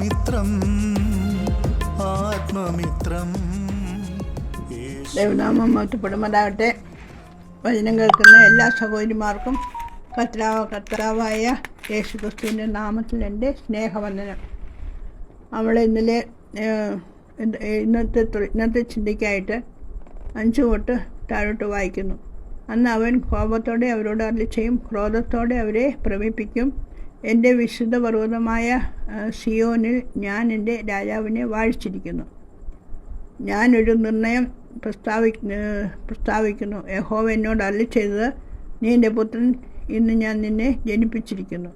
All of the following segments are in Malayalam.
ആത്മമിത്രം ആത്മമിത്രം. ദൈവനാമം മഹത്വപ്പെടുമാറാകട്ടെ വചനം കേൾക്കുന്ന എല്ലാ സഹോദരിമാർക്കും കർത്താവ് കർത്താവായ യേശു ക്രിസ്തുവിന്റെ നാമത്തിൽ എന്റെ സ്നേഹവന്ദനം. അവൾ ഇന്നലെ ഇന്നത്തെ ഇന്നത്തെ ചിന്തയ്ക്കായിട്ട് അഞ്ച് തൊട്ട് താഴോട്ട് വായിക്കുന്നു. അന്ന് അവൻ കോപത്തോടെ അവരോട് അരളി ചെയ്യും ക്രോധത്തോടെ അവരെ ഭ്രമിപ്പിക്കും. എന്റെ വിശുദ്ധ പർവതമായ സിയോനിൽ ഞാൻ എന്റെ രാജാവിനെ വാഴിച്ചിരിക്കുന്നു. ഞാനൊരു നിർണയം പ്രസ്താവി പ്രസ്താവിക്കുന്നു. യഹോവ എന്നോട് അല്ല ചെയ്തത് നീ എന്റെ പുത്രൻ ഇന്ന് ഞാൻ നിന്നെ ജനിപ്പിച്ചിരിക്കുന്നു.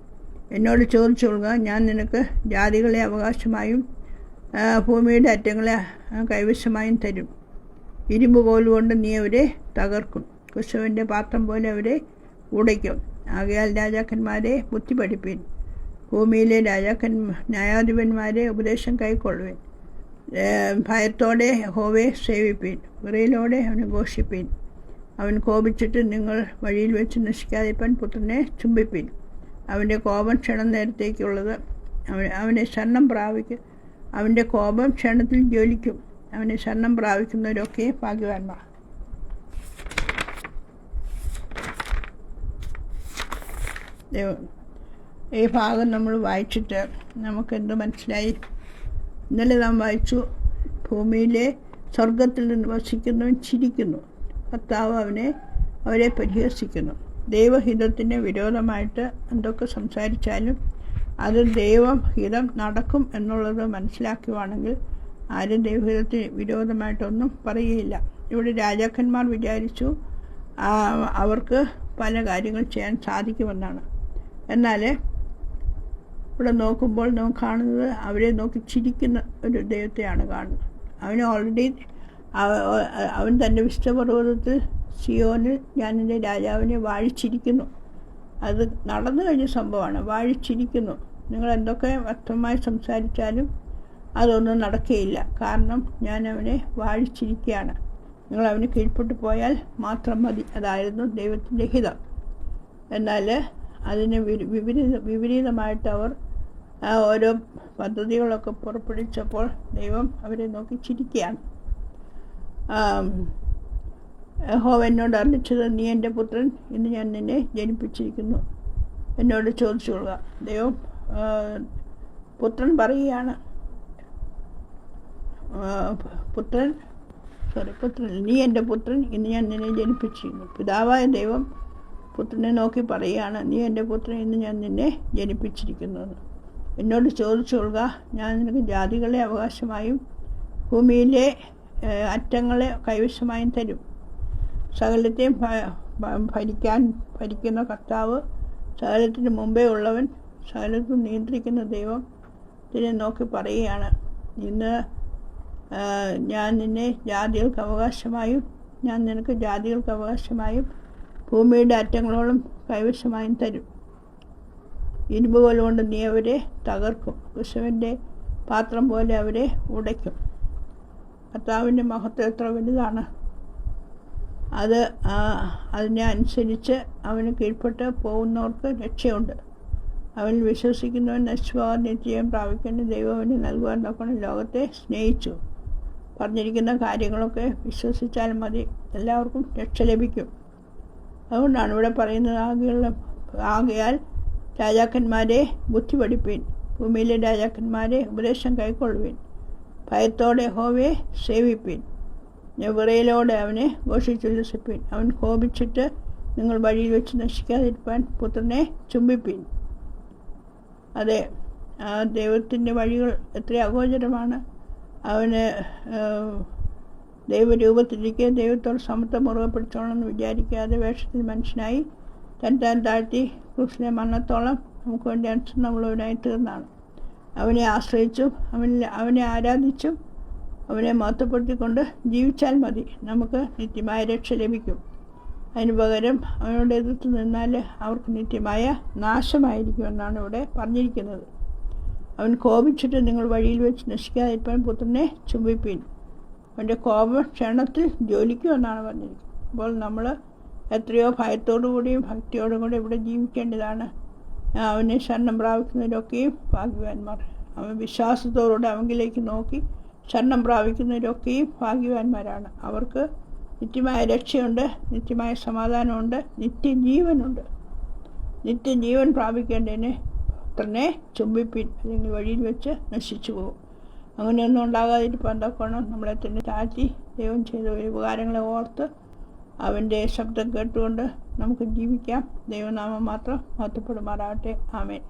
എന്നോട് ചോദിച്ചു കൊള്ളുക ഞാൻ നിനക്ക് ജാതികളെ അവകാശമായും ഭൂമിയുടെ അറ്റങ്ങളെ കൈവശമായും തരും. ഇരുമ്പ് കോലുകൊണ്ട് നീ അവരെ തകർക്കും. കുശവന്റെ പാത്രം പോലെ അവരെ ഉടയ്ക്കും. ആകയാൽ രാജാക്കന്മാരെ ബുദ്ധി പഠിപ്പീൻ ഭൂമിയിലെ രാജാക്കൻ ന്യായാധിപന്മാരെ ഉപദേശം കൈക്കൊള്ളുവിൻ. ഭയത്തോടെ ഹോവെ സേവിപ്പീൻ. വിറയിലോടെ അവനെ ഘോഷിപ്പീൻ. അവൻ കോപിച്ചിട്ട് നിങ്ങൾ വഴിയിൽ വെച്ച് നശിക്കാതിപ്പൻ പുത്രനെ ചുംബിപ്പീൻ. അവന്റെ കോപം ക്ഷണം നേരത്തേക്കുള്ളത് അവൻ അവനെ ശരണം പ്രാപിക്കും അവന്റെ കോപം ക്ഷണത്തിൽ ജ്വലിക്കും. അവനെ ശരണം പ്രാപിക്കുന്നവരൊക്കെ ഭാഗ്യവാന്മാർ. ഈ ഭാഗം നമ്മൾ വായിച്ചിട്ട് നമുക്കെന്ത് മനസ്സിലായി? ഇന്നലെ നാം വായിച്ചു ഭൂമിയിലെ സ്വർഗത്തിൽ നിന്ന് വസിക്കുന്നവൻ ചിരിക്കുന്നു. കർത്താവ് അവനെ അവരെ പരിഹസിക്കുന്നു. ദൈവഹിതത്തിന് വിരോധമായിട്ട് എന്തൊക്കെ സംസാരിച്ചാലും അത് ദൈവഹിതം നടക്കും എന്നുള്ളത് മനസ്സിലാക്കുവാണെങ്കിൽ ആരും ദൈവഹിതത്തിന് വിരോധമായിട്ടൊന്നും പറയുകയില്ല. ഇവിടെ രാജാക്കന്മാർ വിചാരിച്ചു അവർക്ക് പല കാര്യങ്ങൾ ചെയ്യാൻ സാധിക്കുമെന്നാണ്. എന്നാൽ ഇവിടെ നോക്കുമ്പോൾ നാം കാണുന്നത് അവരെ നോക്കി ചിരിക്കുന്ന ഒരു ദൈവത്തെയാണ് കാണുന്നത്. അവന് ഓൾറെഡി അവൻ തന്റെ വിഷ്ണുപർവതത്തിൽ സിയോനിൽ ഞാൻ എന്റെ രാജാവിനെ വാഴിച്ചിരിക്കുന്നു. അത് നടന്നു കഴിഞ്ഞ സംഭവമാണ്. വാഴിച്ചിരിക്കുന്നു. നിങ്ങൾ എന്തൊക്കെ വ്യക്തമായി സംസാരിച്ചാലും അതൊന്നും നടക്കുകയില്ല. കാരണം ഞാൻ അവനെ വാഴിച്ചിരിക്കുകയാണ്. നിങ്ങൾ അവന് കീഴ്പ്പെട്ടു പോയാൽ മാത്രം മതി. അതായിരുന്നു ദൈവത്തിന്റെ ഹിതം. എന്നാൽ അതിന് വിപരീതമായിട്ട് അവർ ഓരോ പദ്ധതികളൊക്കെ പുറപ്പെടുവിച്ചപ്പോൾ ദൈവം അവരെ നോക്കി ചിരിക്കുകയാണ്. ഹോവ എന്നോട് അറിയിച്ചത് നീ എന്റെ പുത്രൻ ഇന്ന് ഞാൻ നിന്നെ ജനിപ്പിച്ചിരിക്കുന്നു. എന്നോട് ചോദിച്ചു കൊള്ളുക. ദൈവം പുത്രൻ പറയുകയാണ്. പുത്രൻ സോറി പുത്രൻ നീ എന്റെ പുത്രൻ ഇന്ന് ഞാൻ നിന്നെ ജനിപ്പിച്ചിരിക്കുന്നു. പിതാവായ ദൈവം പുത്രനെ നോക്കി പറയുകയാണ് നീ എന്റെ പുത്രൻ ഇന്ന് ഞാൻ നിന്നെ ജനിപ്പിച്ചിരിക്കുന്നു എന്നോട് ചോദിച്ചുകൊള്ളുക ഞാൻ നിനക്ക് ജാതികളെ അവകാശമായും ഭൂമിയിലെ അറ്റങ്ങളെ കൈവശമായും തരും. സകലത്തെയും ഭരിക്കാൻ ഭരിക്കുന്ന കർത്താവ് സകലത്തിന് മുമ്പേ ഉള്ളവൻ സകലത്തും നിയന്ത്രിക്കുന്ന ദൈവം ഇതിനെ നോക്കി പറയുകയാണ്. ഇന്ന് ഞാൻ നിന്നെ ജാതികൾക്ക് അവകാശമായും ഞാൻ നിനക്ക് ജാതികൾക്ക് അവകാശമായും ഭൂമിയുടെ അറ്റങ്ങളോളം കൈവശമായും തരും. ഇരുമ്പ് കൊണ്ട് നീ അവരെ തകർക്കും. കുശവന്റെ പാത്രം പോലെ അവരെ ഉടയ്ക്കും. കർത്താവിന്റെ മഹത്വം എത്ര വലുതാണ്. അത് അതിനെ അനുസരിച്ച് അവന് കീഴ്പ്പെട്ട് പോകുന്നവർക്ക് രക്ഷയുണ്ട്. അവൻ വിശ്വസിക്കുന്നവൻ നശിച്ചുപോകാൻ നിശ്ചയം പ്രാപിക്കേണ്ട ദൈവം അവന് നൽകുവാൻ നോക്കണം ലോകത്തെ സ്നേഹിച്ചു. പറഞ്ഞിരിക്കുന്ന കാര്യങ്ങളൊക്കെ വിശ്വസിച്ചാൽ മതി. എല്ലാവർക്കും രക്ഷ ലഭിക്കും. അതുകൊണ്ടാണ് ഇവിടെ പറയുന്നത് ആകെയുള്ള ആകയാൽ രാജാക്കന്മാരെ ബുദ്ധി പഠിപ്പീൻ ഭൂമിയിലെ രാജാക്കന്മാരെ ഉപദേശം കൈക്കൊള്ളുവീൻ. ഭയത്തോടെ ഹോവയെ സേവിപ്പീൻ. വിറയിലോടെ അവനെ ഘോഷിച്ചുല്ലസിപ്പീൻ അവൻ കോപിച്ചിട്ട് നിങ്ങൾ വഴിയിൽ വെച്ച് നശിക്കാതിരിപ്പാൻ പുത്രനെ ചുംബിപ്പീൻ. അതെ ആ ദൈവത്തിന്റെ വഴികൾ എത്ര അഗോചരമാണ്. അവന് ദൈവരൂപത്തിലിരിക്കെ ദൈവത്തോട് സമത്വം മുറുകെ പിടിച്ചോളെന്ന് വിചാരിക്കാതെ വേഷത്തിൽ മനുഷ്യനായി തൻ താൻ താഴ്ത്തി ക്രിസ്തുവിനെ മരണത്തോളം നമുക്ക് വേണ്ടി അനുസരണമുള്ളവനായി തീർന്നാണ്. അവനെ ആശ്രയിച്ചും അവനിൽ അവനെ ആരാധിച്ചും അവനെ മഹത്വപ്പെടുത്തിക്കൊണ്ട് ജീവിച്ചാൽ മതി. നമുക്ക് നിത്യമായ രക്ഷ ലഭിക്കും. അതിന് പകരം അവനോട് എതിർത്ത് നിന്നാൽ അവർക്ക് നിത്യമായ നാശമായിരിക്കുമെന്നാണ് ഇവിടെ പറഞ്ഞിരിക്കുന്നത്. അവൻ കോപിച്ചിട്ട് നിങ്ങൾ വഴിയിൽ വെച്ച് നശിക്കാതിരിക്കാൻ പുത്രനെ ചുംബിപ്പീൻ. അവന്റെ കോപം ക്ഷണത്തിൽ ജ്വലിക്കുമെന്നാണ് പറഞ്ഞിരിക്കുന്നത്. അപ്പോൾ നമ്മൾ എത്രയോ ഭയത്തോടു കൂടിയും ഭക്തിയോടും കൂടി ഇവിടെ ജീവിക്കേണ്ടതാണ്. അവനെ ശരണം പ്രാപിക്കുന്നവരൊക്കെയും ഭാഗ്യവാന്മാർ. അവൻ വിശ്വാസത്തോടുകൂടെ അവങ്കിലേക്ക് നോക്കി ശരണം പ്രാപിക്കുന്നവരൊക്കെയും ഭാഗ്യവാന്മാരാണ്. അവർക്ക് നിത്യമായ രക്ഷയുണ്ട് നിത്യമായ സമാധാനമുണ്ട് നിത്യജീവനുണ്ട്. നിത്യജീവൻ പ്രാപിക്കേണ്ടതിന് പുത്രനെ ചുംബിപ്പിൻ അല്ലെങ്കിൽ വഴിയിൽ വെച്ച് നശിച്ചു പോകും അങ്ങനെയൊന്നും ഉണ്ടാകാതിരിക്കാൻ തക്കോണം നമ്മളെ തന്നെ താഴ്ത്തി ദൈവം ചെയ്ത ഉപകാരങ്ങളെ ഓർത്ത് അവന്റെ ശബ്ദം കേട്ടുകൊണ്ട് നമുക്ക് ജീവിക്കാം. ദൈവനാമം മാത്രം മഹത്വപ്പെടുമാറാകട്ടെ. ആമേൻ.